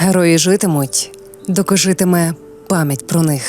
Герої житимуть, доки житиме пам'ять про них.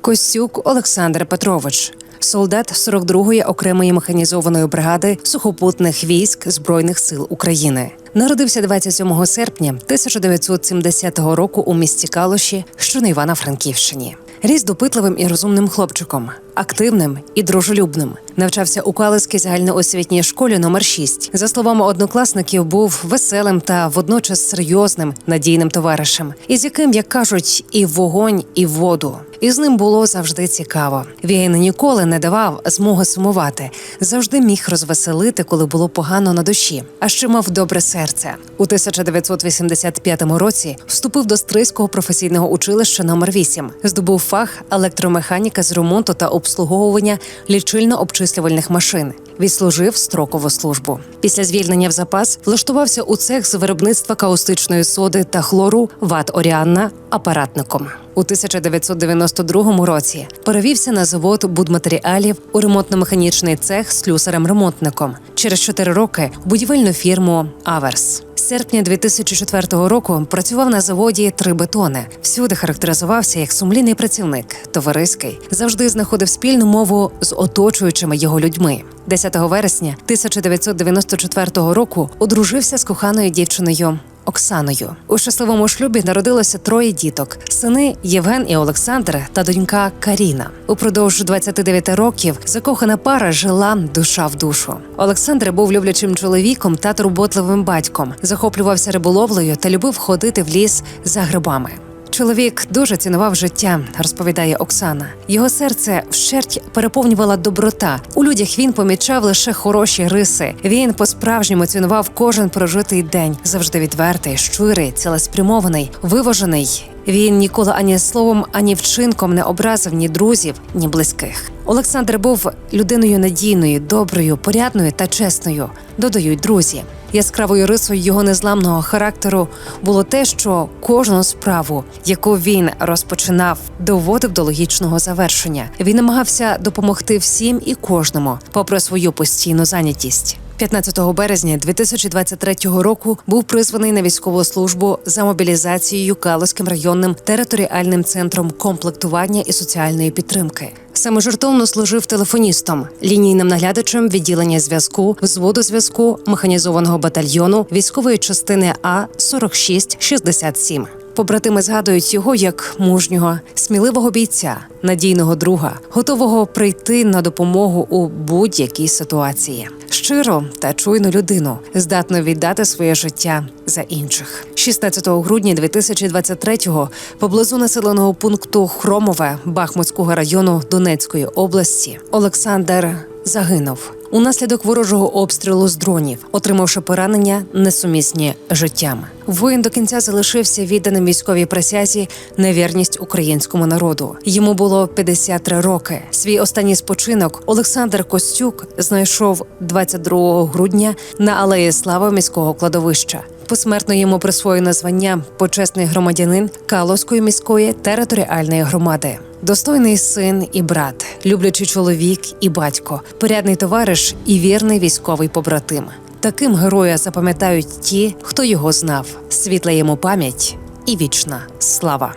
Костюк Олександр Петрович, солдат 42-ї окремої механізованої бригади сухопутних військ Збройних сил України. Народився 27 серпня 1970 року у місті Калуші, що на Івано-Франківщині. Ріс допитливим і розумним хлопчиком, активним і дружелюбним. Навчався у Калиській загальноосвітній школі номер 6 За словами однокласників, був веселим та водночас серйозним, надійним товаришем, із яким, як кажуть, і вогонь, і воду. І з ним було завжди цікаво. Він ніколи не давав змоги сумувати, завжди міг розвеселити, коли було погано на душі. А ще мав добре серце. У 1985 році вступив до Стрийського професійного училища номер 8 здобув фах електромеханіка з ремонту та обслуговування лічильно-обчислювальних машин. Відслужив строкову службу. Після звільнення в запас влаштувався у цех з виробництва каустичної соди та хлору ВАТ Оріанна апаратником. У 1992 році перевівся на завод будматеріалів у ремонтно-механічний цех з слюсарем-ремонтником. Через 4 роки будівельну фірму Аверс. Серпня 2004 року працював на заводі три бетони. Всюди характеризувався як сумлінний працівник, товариський, завжди знаходив спільну мову з оточуючими його людьми. 10 вересня 1994 року одружився з коханою дівчиною. Оксаною у щасливому шлюбі народилося троє діток: сини Євген і Олександр та донька Каріна. Упродовж 29 років закохана пара жила душа в душу. Олександр був люблячим чоловіком та турботливим батьком, захоплювався риболовлею та любив ходити в ліс за грибами. Чоловік дуже цінував життя, розповідає Оксана. Його серце вщерть переповнювала доброта. У людях він помічав лише хороші риси. Він по-справжньому цінував кожен прожитий день, завжди відвертий, щирий, цілеспрямований, виважений. Він ніколи ані словом, ані вчинком не образив ні друзів, ні близьких. Олександр був людиною надійною, доброю, порядною та чесною. Додають друзі. Яскравою рисою його незламного характеру було те, що кожну справу, яку він розпочинав, доводив до логічного завершення. Він намагався допомогти всім і кожному, попри свою постійну зайнятість. 15 березня 2023 року був призваний на військову службу за мобілізацією Калузьким районним територіальним центром комплектування і соціальної підтримки. Саме жертовно служив телефоністом, лінійним наглядачем відділення зв'язку, взводу зв'язку механізованого батальйону військової частини А 4667. Побратими згадують його як мужнього, сміливого бійця, надійного друга, готового прийти на допомогу у будь-якій ситуації. Щиро та чуйну людину, здатну віддати своє життя за інших. 16 грудня 2023-го поблизу населеного пункту Хромове Бахмутського району Донецької області Олександр загинув унаслідок ворожого обстрілу з дронів, отримавши поранення несумісні життям. Воїн до кінця залишився відданим військовій присязі на вірність українському народу. Йому було 53 роки. Свій останній спочинок Олександр Костюк знайшов 22 грудня на алеї Слави міського кладовища. Посмертно йому присвоєно звання почесний громадянин Каловської міської територіальної громади. Достойний син і брат, люблячий чоловік і батько, порядний товариш і вірний військовий побратим. Таким героя запам'ятають ті, хто його знав. Світла йому пам'ять і вічна слава.